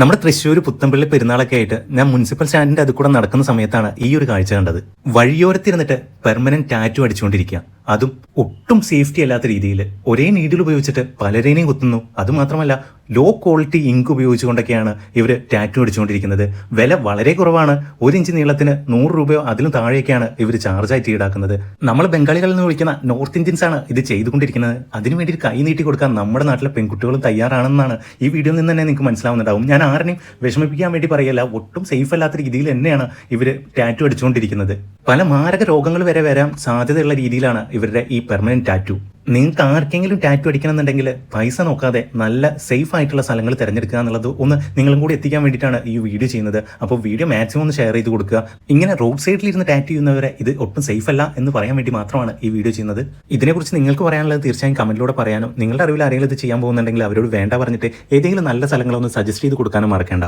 നമ്മുടെ തൃശ്ശൂർ പുത്തമ്പള്ളി പെരുന്നാളൊക്കെ ആയിട്ട് ഞാൻ മുനിസിപ്പൽ സ്റ്റാൻഡിന്റെ അത് കൂടെ നടക്കുന്ന സമയത്താണ് ഈ ഒരു കാഴ്ച കണ്ടത്. വഴിയോരത്തിരുന്നിട്ട് പെർമനന്റ് ടാറ്റു അടിച്ചുകൊണ്ടിരിക്കുക. അതും ഒട്ടും സേഫ്റ്റി അല്ലാത്ത രീതിയിൽ ഒരേ നീഡിൽ ഉപയോഗിച്ചിട്ട് പലരേനെയും കുത്തുന്നു. അതുമാത്രമല്ല ലോ ക്വാളിറ്റി ഇങ്ക് ഉപയോഗിച്ചുകൊണ്ടൊക്കെയാണ് ഇവർ ടാറ്റു അടിച്ചുകൊണ്ടിരിക്കുന്നത്. വില വളരെ കുറവാണ്. ഒരു ഇഞ്ച് നീളത്തിന് നൂറ് രൂപയോ അതിലും താഴെയൊക്കെയാണ് ഇവർ ചാർജായിട്ട് ഈടാക്കുന്നത്. നമ്മൾ ബംഗാളികളിൽ നിന്ന് വിളിക്കുന്ന നോർത്ത് ഇന്ത്യൻസ് ആണ് ഇത് ചെയ്തുകൊണ്ടിരിക്കുന്നത്. അതിനുവേണ്ടി ഒരു കൈ നീട്ടി കൊടുക്കാൻ നമ്മുടെ നാട്ടിലെ പെൺകുട്ടികളും തയ്യാറാണെന്നാണ് ഈ വീഡിയോയിൽ നിന്ന് തന്നെ നിങ്ങൾക്ക് മനസ്സിലാവുന്നുണ്ടാവും. ഞാൻ ആരെയും വിഷമിപ്പിക്കാൻ വേണ്ടി പറയല്ല. ഒട്ടും സേഫ് അല്ലാത്ത രീതിയിൽ തന്നെയാണ് ഇവർ ടാറ്റു അടിച്ചുകൊണ്ടിരിക്കുന്നത്. പല മാരക രോഗങ്ങൾ വരെ വരാൻ സാധ്യതയുള്ള രീതിയിലാണ് ഇവരുടെ ഈ പെർമനന്റ് ടാറ്റു നിങ്ങൾക്ക് ആർക്കെങ്കിലും ടാറ്റു അടിക്കണമെന്നുണ്ടെങ്കിൽ പൈസ നോക്കാതെ നല്ല സേഫ് ആയിട്ടുള്ള സ്ഥലങ്ങൾ തിരഞ്ഞെടുക്കുക എന്നുള്ളത് ഒന്ന് നിങ്ങളും കൂടി എത്തിക്കാൻ വേണ്ടിയിട്ടാണ് ഈ വീഡിയോ ചെയ്യുന്നത്. അപ്പോൾ വീഡിയോ മാക്സിമം ഒന്ന് ഷെയർ ചെയ്ത് കൊടുക്കുക. ഇങ്ങനെ റോഡ് സൈഡിൽ ഇരുന്ന് ടാറ്റു ചെയ്യുന്നവരെ ഇത് ഒട്ടും സേഫ് അല്ല എന്ന് പറയാൻ വേണ്ടി മാത്രമാണ് ഈ വീഡിയോ ചെയ്യുന്നത്. ഇതിനെക്കുറിച്ച് നിങ്ങൾക്ക് പറയാനുള്ളത് തീർച്ചയായും കമന്റിലൂടെ പറയാനും. നിങ്ങളുടെ അറിവിൽ ആരെങ്കിലും ഇത് ചെയ്യാൻ പോകുന്നുണ്ടെങ്കിൽ അവരോട് വേണ്ട പറഞ്ഞിട്ട് ഏതെങ്കിലും നല്ല സ്ഥലങ്ങളൊന്ന് സജസ്റ്റ് ചെയ്ത് കൊടുക്കാനും മറക്കേണ്ട.